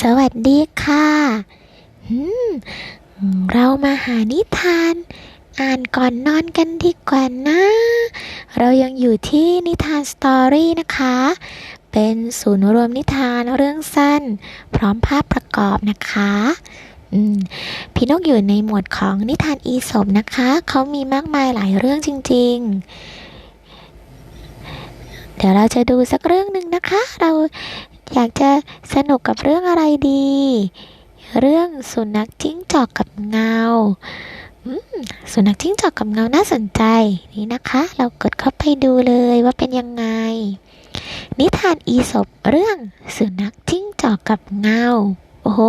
สวัสดีค่ะเรามาหานิทาน อ่านก่อนนอนกันดีกว่านะ เรายังอยู่ที่นิทานสตอรี่นะคะ เป็นศูนย์รวมนิทานเรื่องสั้น พร้อมภาพประกอบนะคะพี่นกอยู่ในหมวดของนิทานอีสมนะคะ เขามีมากมายหลายเรื่องจริง ๆ เดี๋ยวเราจะดูสักเรื่องหนึ่งนะคะ เรา อยากจะสนุกกับเรื่องอะไรดี เรื่องสุนัขจิ้งจอกกับเงาสุนัขจิ้งจอกกับเงาน่าสนใจนี่นะคะ เรากดเข้าไปดูเลยว่าเป็นยังไง นิทานอีสบเรื่องสุนัขจิ้งจอกกับเงา โอ้โห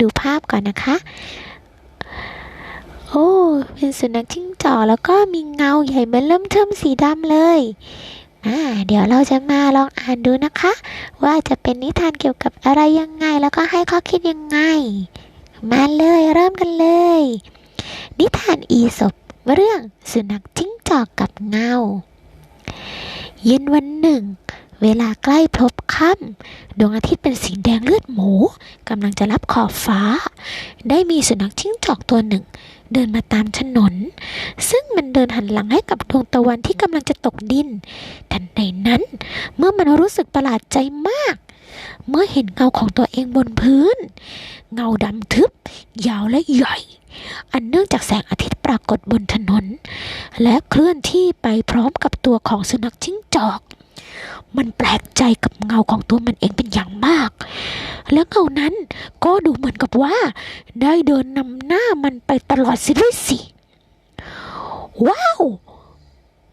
ดูภาพก่อนนะคะ โอ้ เป็นสุนัขจิ้งจอกแล้วก็มีเงาใหญ่เบ้อเริ่มเทิมสีดำเลย อ่าเดี๋ยวเราจะมาลองอ่านดูนะคะ ว่าจะเป็นนิทานเกี่ยวกับอะไรยังไง แล้วก็ให้ข้อคิดยังไง มาเลยเริ่มกันเลย นิทานอีสบเรื่องสุนัขจิ้งจอกกับเงาเย็นวันหนึ่ง เวลาใกล้พลบค่ำดวงอาทิตย์เป็นสีแดงเลือดหมูกำลังจะรับขอบฟ้า ได้มีสุนัขจิ้งจอกตัวหนึ่ง เดินมาตามถนน ซึ่งมันเดินหันหลังให้กับดวงตะวันที่กำลังจะตกดินทันใดนั้น เมื่อมันรู้สึกประหลาดใจมาก เมื่อเห็นเงาของตัวเองบนพื้น เงาดำทึบ ยาวและใหญ่อันเนื่องจากแสงอาทิตย์ปรากฏบนถนน และเคลื่อนที่ไปพร้อมกับตัวของสุนัขจิ้งจอก มันแปลกใจกับเงาของตัวมันเองเป็นอย่างมาก และเงานั้นก็ดูเหมือนกับว่า ได้เดินนำหน้ามันไปตลอดสิด้วยสิ ว้าว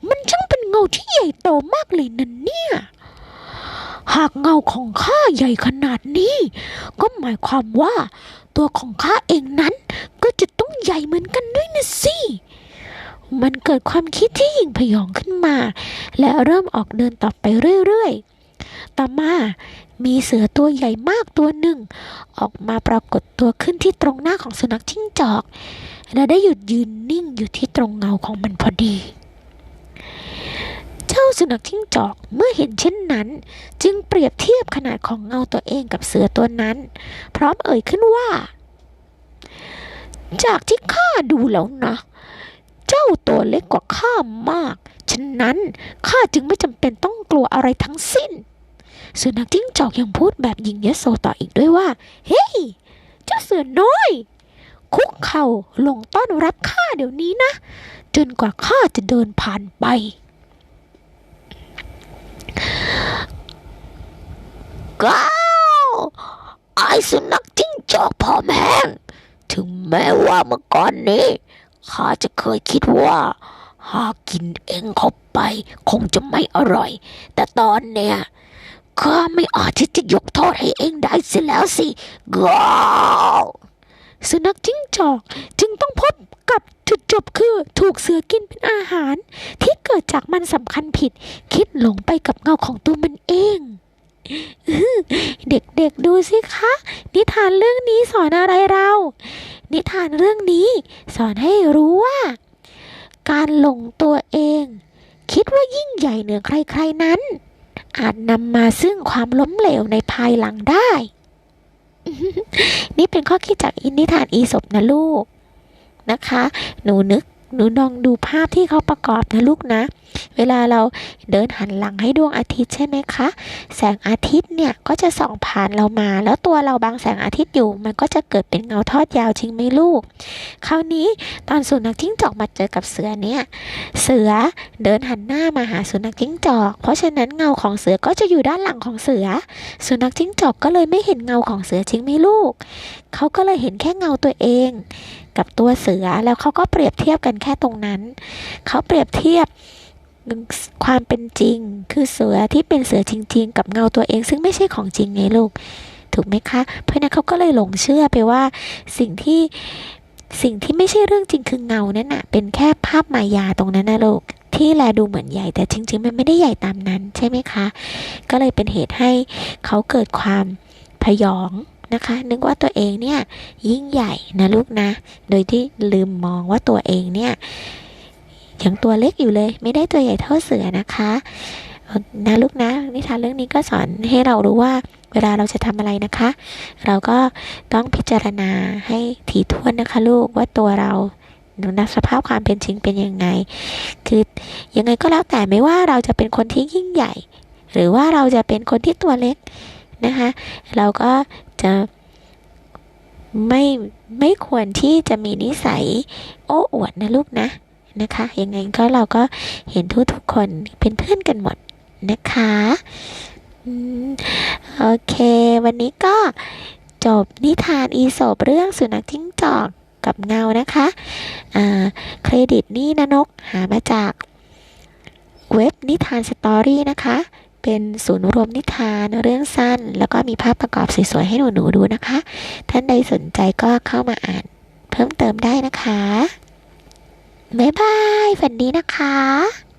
มันช่างเป็นเงาที่ใหญ่โตมากเลยนั่นเนี่ย หากเงาของข้าใหญ่ขนาดนี้ ก็หมายความว่า ตัวของข้าเองนั้นก็จะต้องใหญ่เหมือนกันด้วยนะสิ มันเกิดความคิดที่ยิ่งพยองขึ้นมา และเริ่มออกเดินต่อไปเรื่อยๆ ต่อมามีเสือตัวใหญ่มากตัวหนึ่ง ออกมาปรากฏตัวขึ้นที่ตรงหน้าของสุนัขจิ้งจอก และได้หยุดยืนนิ่งอยู่ที่ตรงเงาของมันพอดี เจ้าสุนัขจิ้งจอกเมื่อเห็นเช่นนั้น จึงเปรียบเทียบขนาดของเงาตัวเองกับเสือตัวนั้น พร้อมเอ่ยขึ้นว่า จากที่ข้าดูแล้วนะเตัวเล็กกว่าข้ามาก ฉะนั้นข้าจึงไม่จำเป็นต้องกลัวอะไรทั้งสิ้นสุนัขจิ้งจอกยังพูดแบบยิงยโสต่ออีกด้วยว่า เฮ้ย เจ้าเสือน้อย คุกเข่าลงต้อนรับข้าเดี๋ยวนี้นะ จนกว่าข้าจะเดินผ่านไป ก้าวไอสุนัขจิ้งจอกพอมแห้งถึงแม้ว่าเมื่อก่อนนี้ ข้าจะเคยคิดว่า หากกินเองเข้าไป คงจะไม่อร่อย แต่ตอนเนี้ยข้าไม่อาจที่จะยกโทษให้เองได้เสียแล้วสิก้าวสุนัขจิ้งจอกจึงต้องพบกับจุดจบคือถูกเสือกินเป็นอาหาร ที่เกิดจากมันสำคัญผิด คิดหลงไปกับเงาของตัวมันเอง เด็กๆดูสิคะ นิทานเรื่องนี้สอนอะไรเรา นิทานเรื่องนี้ สอนให้รู้ว่า การหลงตัวเอง คิดว่ายิ่งใหญ่เหนือใครๆนั้น อาจนำมาซึ่งความล้มเหลวในภายหลังได้ นี่เป็นข้อคิดจากอินนิทานอีสบนะลูกนะคะ หนูนึก หนูลองดูภาพที่เขาประกอบนะลูกนะ เวลาเราเดินหันหลังให้ดวงอาทิตย์ใช่ไหมคะ แสงอาทิตย์เนี่ยก็จะส่องผ่านเรามา แล้วตัวเราบังแสงอาทิตย์อยู่ มันก็จะเกิดเป็นเงาทอดยาวจริงไหมลูก คราวนี้ตอนสุนัขจิ้งจอกมาเจอกับเสือเนี่ย เสือเดินหันหน้ามาหาสุนัขจิ้งจอก เพราะฉะนั้นเงาของเสือก็จะอยู่ด้านหลังของเสือ สุนัขจิ้งจอกก็เลยไม่เห็นเงาของเสือจริงไหมลูก เขาก็เลยเห็นแค่เงาตัวเองกับตัวเสือ แล้วเขาก็เปรียบเทียบกันแค่ตรงนั้น เขาเปรียบเทียบความเป็นจริง คือเสือที่เป็นเสือจริง ๆ กับเงาตัวเอง ซึ่งไม่ใช่ของจริงไงลูก ถูกไหมคะ เพราะนั้นเขาก็เลยหลงเชื่อไปว่าสิ่งที่สิ่งที่ไม่ใช่เรื่องจริงคือเงานั่นน่ะเป็นแค่ภาพมายาตรงนั้นนะลูกที่แลดูเหมือนใหญ่แต่จริง ๆ มันไม่ได้ใหญ่ตามนั้นใช่ไหมคะ ก็เลยเป็นเหตุให้เขาเกิดความพยอง นะคะ นึกว่าตัวเองเนี่ยยิ่งใหญ่นะลูกนะ โดยที่ลืมมองว่าตัวเองเนี่ยยังตัวเล็กอยู่เลย ไม่ได้ตัวใหญ่เท่าเสือนะคะนะลูกนะนิทานเรื่องนี้ก็สอนให้เรารู้ว่าเวลาเราจะทำอะไรนะคะ เราก็ต้องพิจารณาให้ถี่ถ้วนนะคะ ลูกว่าตัวเราในสภาพความเป็นจริงเป็นยังไง คือยังไงก็แล้วแต่ไม่ว่าเราจะเป็นคนที่ยิ่งใหญ่ หรือว่าเราจะเป็นคนที่ตัวเล็กนะคะ เราก็ จะไม่ไม่ควรที่จะมีนิสัยโอ้อวดนะลูกนะนะคะยังไงก็เราก็เห็นทุกๆคนเป็นเพื่อนกันหมดนะคะโอเค วันนี้ก็จบนิทานอีโสบเรื่องสุนัขจิ้งจอกกับเงานะคะเครดิตนี่นะนกหามาจากเว็บนิทานสตอรี่นะคะ เป็นศูนย์รวมนิทานเรื่องสั้น แล้วก็มีภาพประกอบสวยๆให้หนูๆดูนะคะ ท่านใดสนใจก็เข้ามาอ่าน เพิ่มเติมได้นะคะบ๊ายบายฝันดีนะคะ